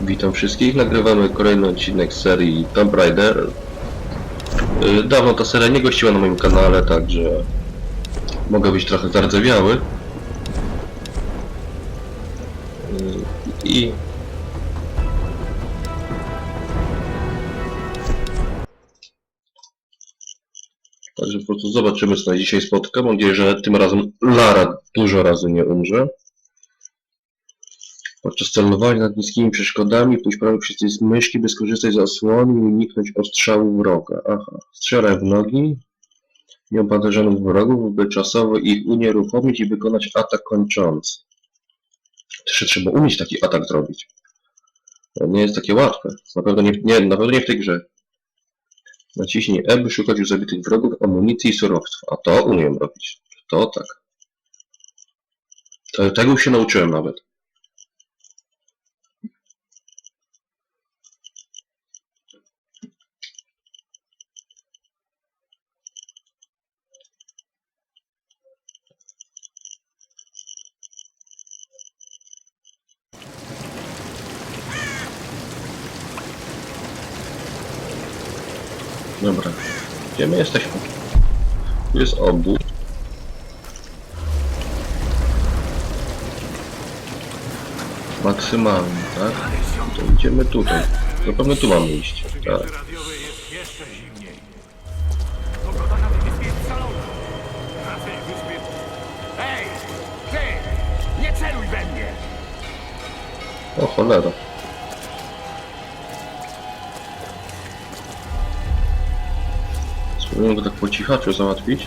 Witam wszystkich, nagrywamy kolejny odcinek serii Tomb Raider. Y, Dawno ta seria nie gościła na moim kanale, także mogę być trochę zardzewiały. Y, I Także po prostu zobaczymy co nas dzisiaj spotka. Mam nadzieję, że tym razem Lara dużo razy nie umrze. Podczas celowania nad niskimi przeszkodami pójść prawie przycisk myszki, by skorzystać z osłony i uniknąć ostrzału wroga. Aha. Strzelaj w nogi nieopancerzonych wrogów, by czasowo ich unieruchomić i wykonać atak kończący. Też trzeba umieć taki atak zrobić. To nie jest takie łatwe. Na pewno nie, nie, na pewno nie w tej grze. Naciśnij E, by szukać już zabitych wrogów, amunicji i surowców. A to umiem robić. To tak. To, tego się nauczyłem nawet. Dobra. Gdzie my jesteśmy? Tu jest obóz. Maksymalny, tak? To idziemy tutaj. Zapewne tu mamy iść. Tak. radiowej jest Spróbujmy go tak po cichaczu załatwić.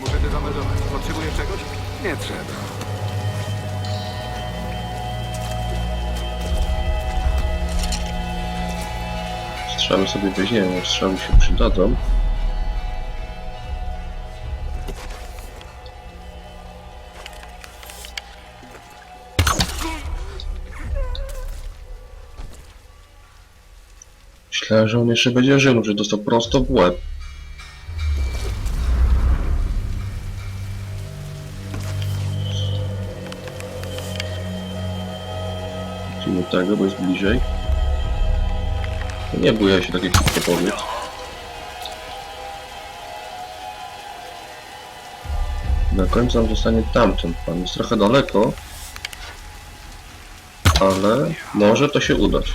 Muszę to zameldować. Potrzebujesz czegoś? Nie trzeba. Strzały sobie weźmiemy, strzały się przydadzą. Myślałem, że on jeszcze będzie żył, że dostał prosto w łeb. Lecimy tego, bo jest bliżej. Nie bój się takie krótkie powiedz. Na końcu nam zostanie tamten pan. Jest trochę daleko. Ale może to się udać.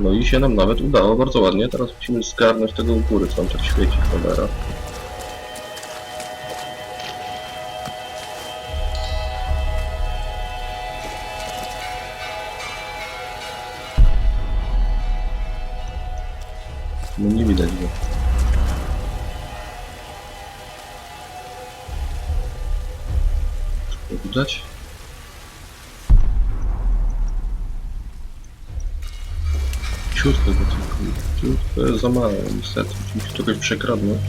No i się nam nawet udało bardzo ładnie. Teraz musimy zgarnąć tego u góry, co on tak świeci, cholera. No nie widać go widać? Ciutko go tylko. Ciutko za mało, niestety. Musimy czegoś przekradnąć.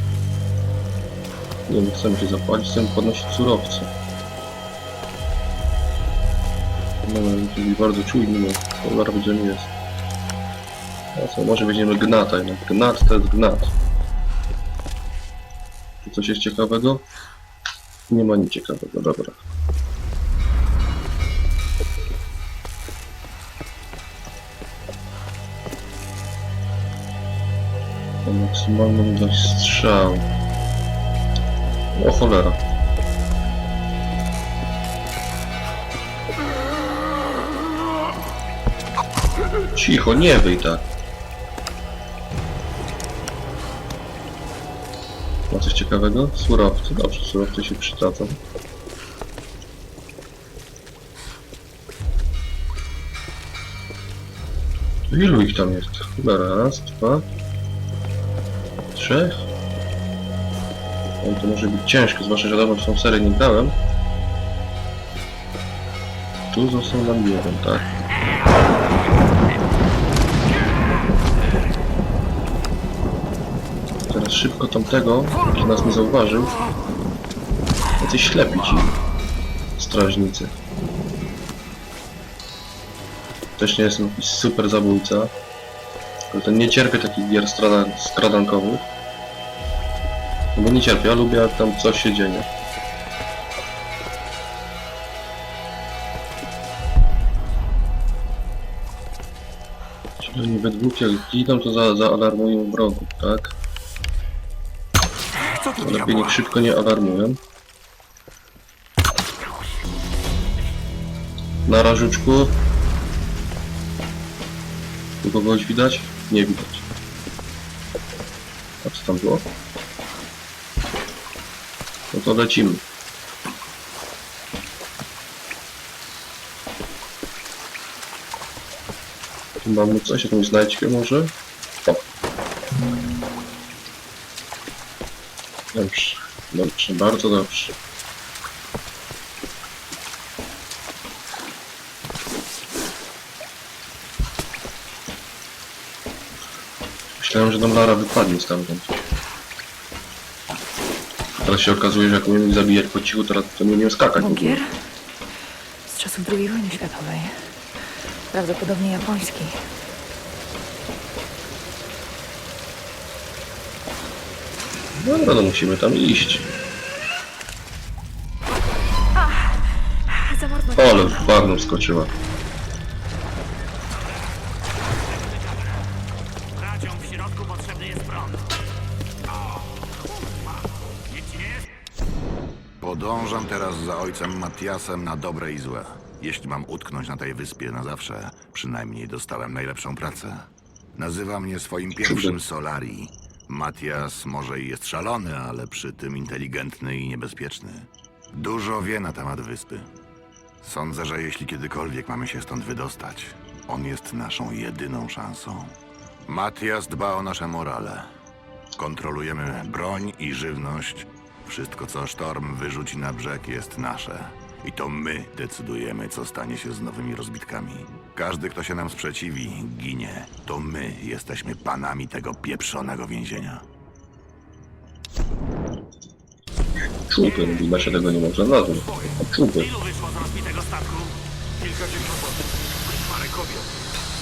Nie, nie chcemy się zapalić, chcemy podnosić surowce. No, musi być bardzo czujny, bo cholera gdzie nie jest. A co, może weźmiemy gnata jednak. Gnat to jest gnat. Czy coś jest ciekawego? Nie ma nic ciekawego, dobra. To maksymalną ilość strzał. O cholera. Cicho, nie wyj tak. Ma coś ciekawego? Surowce. Dobrze, surowce się przydadzą. Ilu ich tam jest? Chyba raz, dwa, trzech. No to może być ciężko, zwłaszcza, że dawno w tą serię nie grałem. Tu został nam jeden, tak? Teraz szybko tamtego, że nas nie zauważył. Jacyś ślepi ci strażnicy. Też nie jestem jakiś super zabójca. Ale ten nie cierpię takich gier strada- skradankowych. Nie cierpię, ja lubię jak tam coś się dzieje. Czyli oni we dwóch jak giną, to za, zaalarmują wrogów, tak? Co tu Lepiej niech szybko nie alarmują. Na rażuczku. Tu kogoś widać? Nie widać. A co tam było? No to lecimy. Tu mamy coś, jakąś znajdźkę może? O. Dobrze, dobrze, bardzo dobrze. Myślałem, że nam wypadnie stamtąd. Teraz się okazuje, że jak umiem zabijać po cichu, teraz to nie umiem skakać. Bunkier? Z czasów II wojny światowej. Prawdopodobnie japoński. Dobra, no musimy tam iść. Zamorznąć. Ale w bagno wskoczyła. Podążam teraz za ojcem Matiasem na dobre i złe. Jeśli mam utknąć na tej wyspie na zawsze, przynajmniej dostałem najlepszą pracę. Nazywa mnie swoim pierwszym Solari. Matias może i jest szalony, ale przy tym inteligentny i niebezpieczny. Dużo wie na temat wyspy. Sądzę, że jeśli kiedykolwiek mamy się stąd wydostać, on jest naszą jedyną szansą. Matias dba o nasze morale. Kontrolujemy broń i żywność. Wszystko, co sztorm wyrzuci na brzeg, jest nasze. I to my decydujemy, co stanie się z nowymi rozbitkami. Każdy, kto się nam sprzeciwi, ginie. To my jesteśmy panami tego pieprzonego więzienia. Czupy, no chyba się tego nie można nazwać. Czupy. Ilu wyszło z rozbitego statku? Kilkadziesiąt osób. Parę kobiet.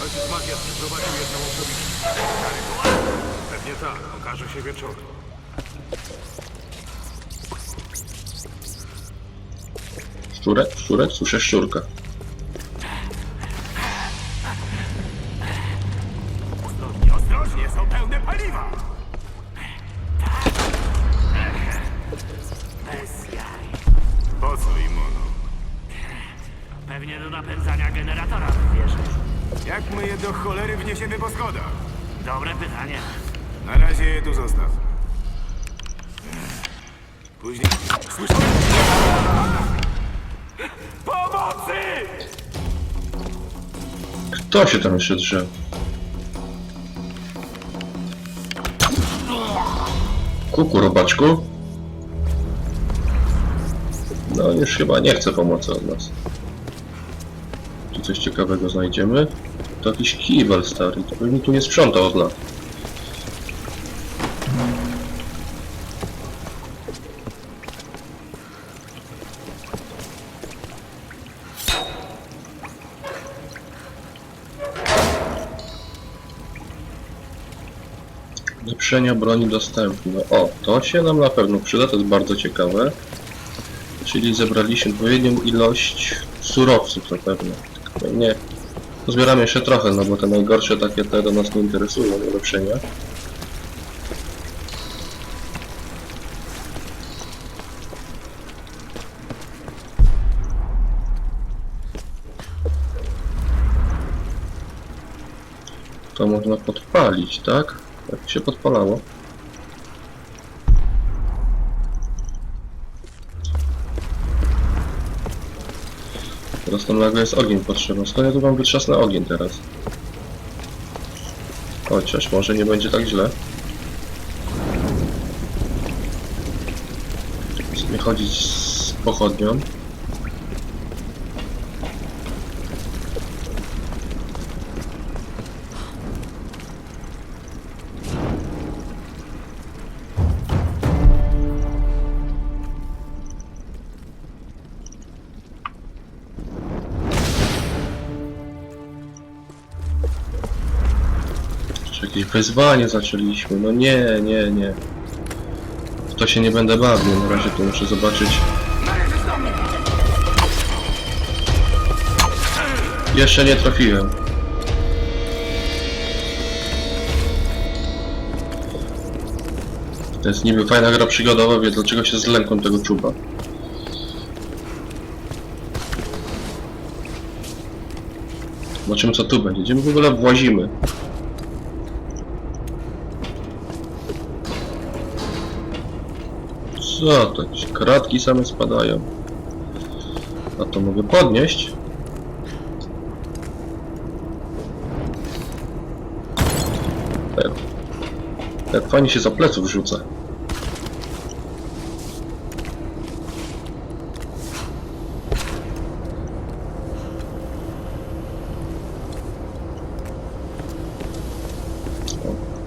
Ojciec Matias przyprowadził jedną osobiście. Pewnie tak, okaże się wieczorem. Szczurek? Szczurek? Słyszę szczurka. Ostrożnie, ostrożnie, są pełne paliwa! Bez jaj. Po co im ono? Pewnie do napędzania generatora wieży. Jak my je do cholery wniesiemy po schodach? Dobre pytanie. Na razie je tu zostaw. Później... Słyszę... Pomocy! Kto się tam jeszcze drze? Kuku, robaczku? No już chyba nie chce pomocy od nas. Czy coś ciekawego znajdziemy? To jakiś kibel stary, to pewnie tu nie sprzątał od lat. Ulepszenia broni dostępne. O, to się nam na pewno przyda, to jest bardzo ciekawe. Czyli zebraliśmy odpowiednią ilość surowców zapewne. Tylko Nie. Zbieramy jeszcze trochę, no bo te najgorsze takie te do nas nie interesują, ulepszenia. To można podpalić, tak? Jak się podpalało? Teraz tam nagle jest ogień potrzebny. Skąd ja tu mam wytrzasnę ogień teraz? Chociaż może nie będzie tak źle. Chodzić z pochodnią. Wezwanie zaczęliśmy? No nie, nie, nie. to się nie będę bawił. Na razie to muszę zobaczyć. Jeszcze nie trafiłem. To jest niby fajna gra przygodowa, wie dlaczego się zlękłem tego czuba. Zobaczymy co tu będzie. Gdzie my w ogóle włazimy? Co to? Jakieś Kratki same spadają. A to mogę podnieść? Tak. Fajnie się za pleców rzuca.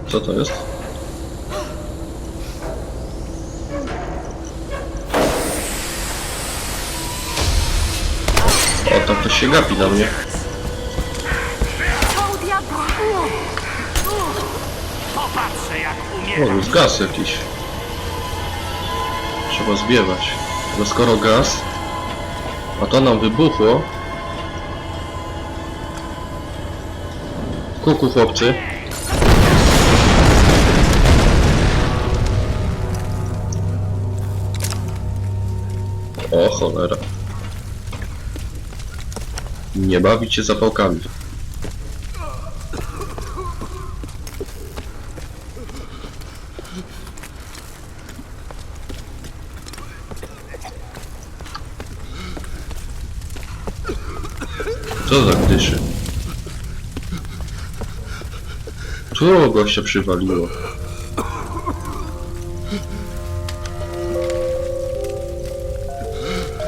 Co to jest? Się gapi na mnie. Popatrzę, jak. O, jest gaz jakiś. Trzeba zbiewać. No skoro gaz, a to nam wybuchło. Kuku chłopcy. O cholera. Nie bawić się zapałkami. Co za dyszy? Tu gościa przywaliło.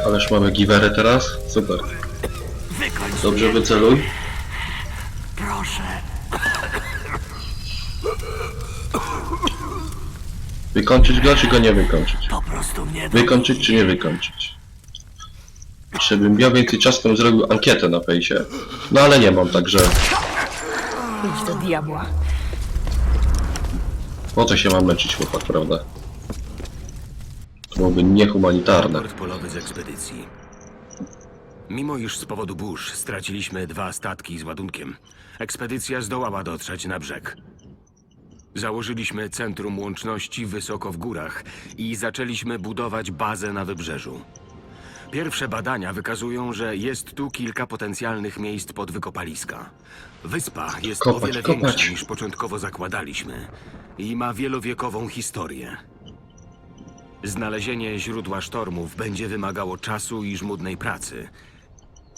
Ależ mamy giwerę teraz? Super. Dobrze wyceluj. proszę. Wykończyć go, czy go nie wykończyć? Po prostu mnie Wykończyć, czy nie wykończyć? Jeszcze bym miał więcej czasu, to bym zrobił ankietę na fejsie. No ale nie mam, także Idź do diabła. po co się mam męczyć chłopak, prawda? To byłoby niehumanitarne. Polowy z ekspedycji. Mimo iż z powodu burz straciliśmy dwa statki z ładunkiem, ekspedycja zdołała dotrzeć na brzeg. Założyliśmy centrum łączności wysoko w górach i zaczęliśmy budować bazę na wybrzeżu. Pierwsze badania wykazują, że jest tu kilka potencjalnych miejsc pod wykopaliska. Wyspa jest Kopać, o wiele kopać. większa niż początkowo zakładaliśmy i ma wielowiekową historię. Znalezienie źródła sztormów będzie wymagało czasu i żmudnej pracy.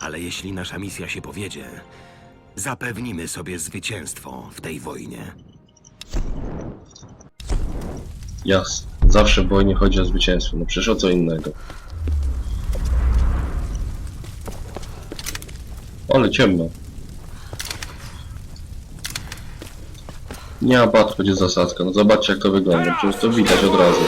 Ale jeśli nasza misja się powiedzie, zapewnimy sobie zwycięstwo w tej wojnie. Jasne. Zawsze w wojnie chodzi o zwycięstwo. No przecież o co innego. Ale ciemno. Nie abat, będzie zasadzka. No zobaczcie jak to wygląda. Przecież to widać od razu.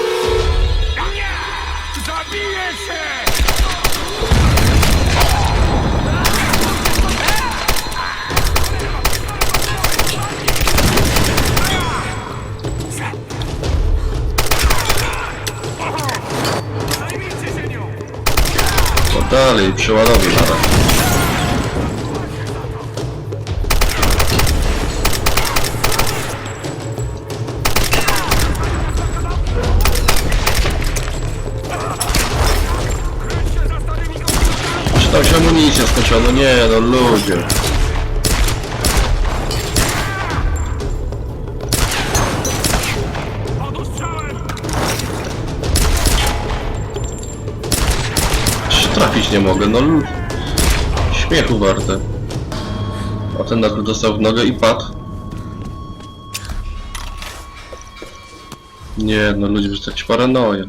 Dalej? Przeładowy zaraz. Czy tam się amunicja skończyła? No nie, no ludzie. Trafić nie mogę, no lu- Śmiechu warte. A ten nagle dostał w nogę i padł. Nie, no ludzie, jakaś paranoja.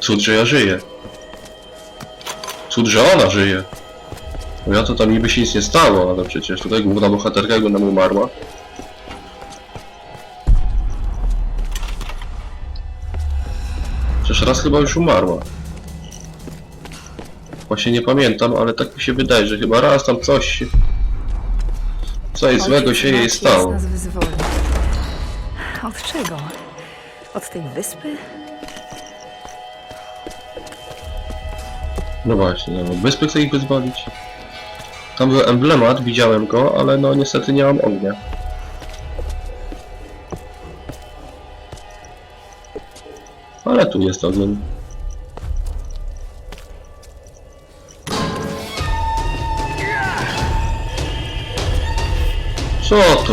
Cud, że ja żyję. Cud, że ona żyje. Bo ja to tam niby się nic nie stało, ale przecież tutaj główna bohaterka jakby nam umarła. Przecież raz chyba już umarła. Właśnie nie pamiętam, ale tak mi się wydaje, że chyba raz tam coś. Coś złego się jej stało. nas. Od czego? Od tej wyspy? No właśnie, no, wyspy chcę ich wyzwolić. Tam był emblemat, widziałem go, ale no niestety nie mam ognia. Ale tu jest ogień. Co to?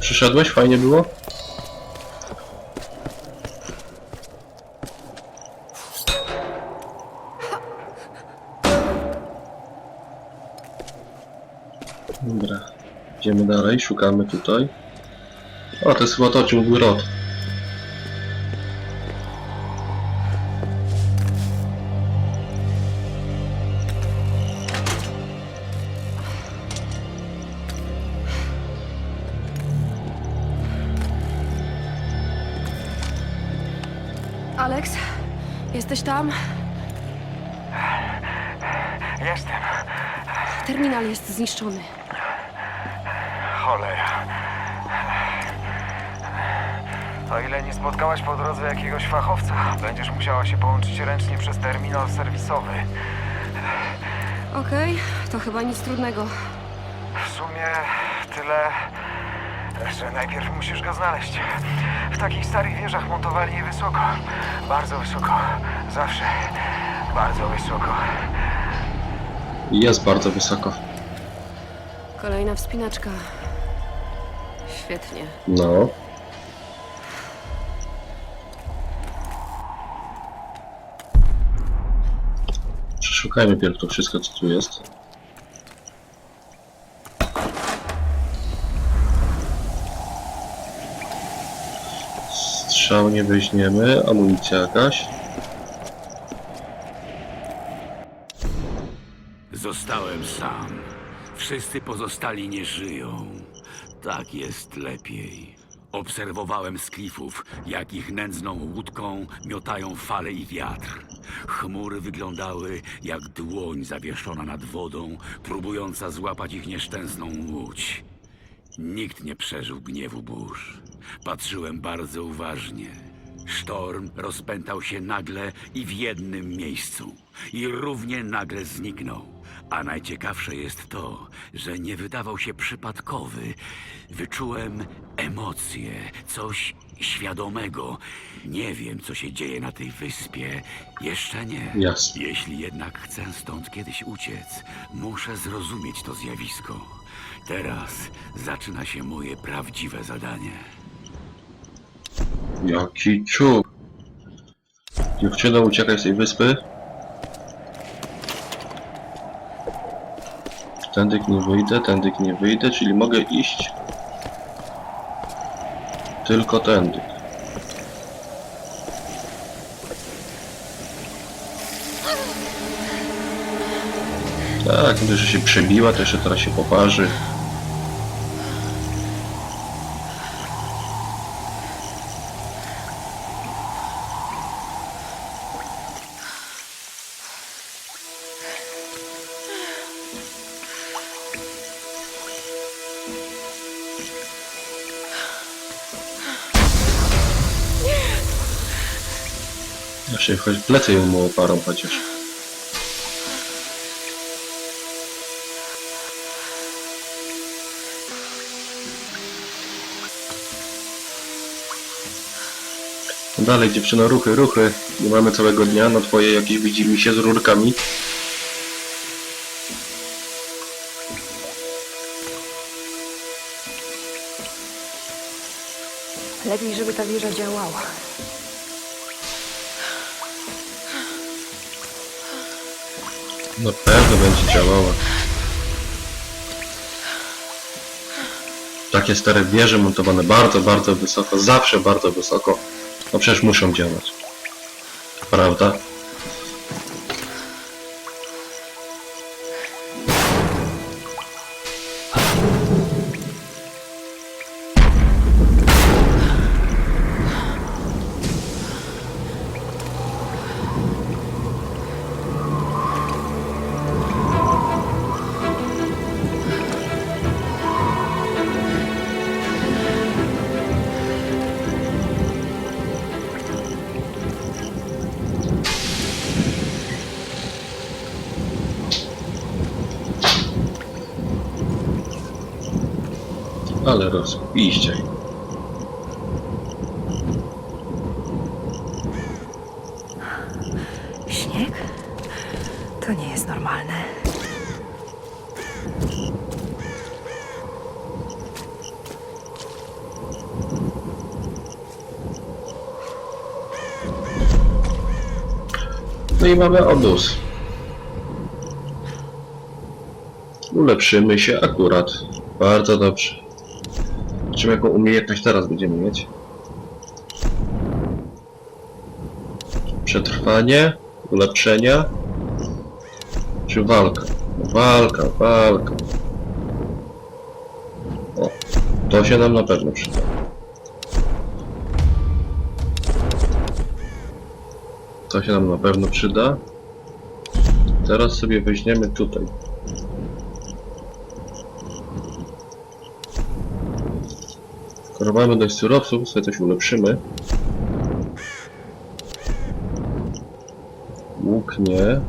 Przyszedłeś? Fajnie było? Dobra. Idziemy dalej, szukamy tutaj. O, to jest chyba to, Rod. Alex, jesteś tam? Jestem. Terminal jest zniszczony. Cholera. O ile nie spotkałaś po drodze jakiegoś fachowca, będziesz musiała się połączyć ręcznie przez terminal serwisowy. Okej, to chyba nic trudnego. W sumie tyle, że najpierw musisz go znaleźć. W takich starych wieżach montowali je wysoko. Bardzo wysoko. Zawsze. Bardzo wysoko. Jest bardzo wysoko. Kolejna wspinaczka. Świetnie. No. Przeszukajmy pierw to wszystko, co tu jest. Strzał nie weźmiemy, amunicja jakaś. Zostałem sam. Wszyscy pozostali nie żyją. Tak jest lepiej. Obserwowałem z klifów, jak ich nędzną łódką miotają fale i wiatr. Chmury wyglądały jak dłoń zawieszona nad wodą, próbująca złapać ich nieszczęsną łódź. Nikt nie przeżył gniewu burz. Patrzyłem bardzo uważnie. Sztorm rozpętał się nagle i w jednym miejscu. I równie nagle zniknął. A najciekawsze jest to, że nie wydawał się przypadkowy. Wyczułem emocje, coś świadomego. Nie wiem, co się dzieje na tej wyspie. Jeszcze nie. Jasne. Jeśli jednak chcę stąd kiedyś uciec, muszę zrozumieć to zjawisko. Teraz zaczyna się moje prawdziwe zadanie. Jaki czub. Dziewczyno, uciekaj z tej wyspy. Tędyk nie wyjdę, tędyk nie wyjdę, czyli mogę iść tylko tędy. Tak, gdy że się przebiła, to jeszcze teraz się poparzy. Jeszcze choć plecy ją mu oparą chociaż. Dalej dziewczyno, ruchy, ruchy. Nie mamy całego dnia, no twoje jakieś widzimy się z rurkami. Lepiej, żeby ta wieża działała. Na pewno będzie działała. Takie stare wieże montowane bardzo, bardzo wysoko, zawsze bardzo wysoko. No przecież muszą działać. Prawda? Rozpiście. Śnieg? To nie jest normalne. No i mamy obóz. Ulepszymy się akurat. Bardzo dobrze. Zobaczymy jaką umiejętność teraz będziemy mieć. Przetrwanie, ulepszenia, czy walka? Walka, walka. O, to się nam na pewno przyda. To się nam na pewno przyda. Teraz sobie weźmiemy tutaj. Skoro mamy dość surowców, sobie coś ulepszymy. Łuk nie.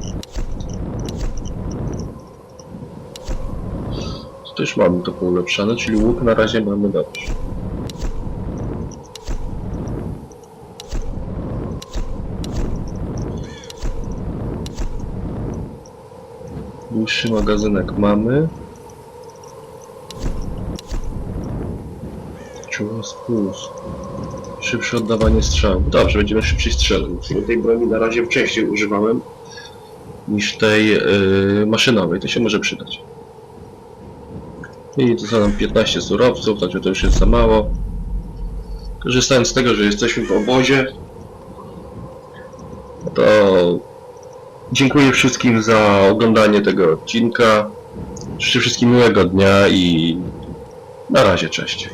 To też mamy to poulepszane, czyli łuk na razie mamy dobrze. Dłuższy magazynek mamy. Czuła spust. Szybsze oddawanie strzału. Dobrze, będziemy szybciej strzelać. Tej broni na razie częściej używałem niż tej yy, maszynowej. To się może przydać. I to nam 15 surowców, także to już jest za mało. Korzystając z tego, że jesteśmy w obozie, to Dziękuję wszystkim za oglądanie tego odcinka. Życzę wszystkim miłego dnia i na razie, cześć.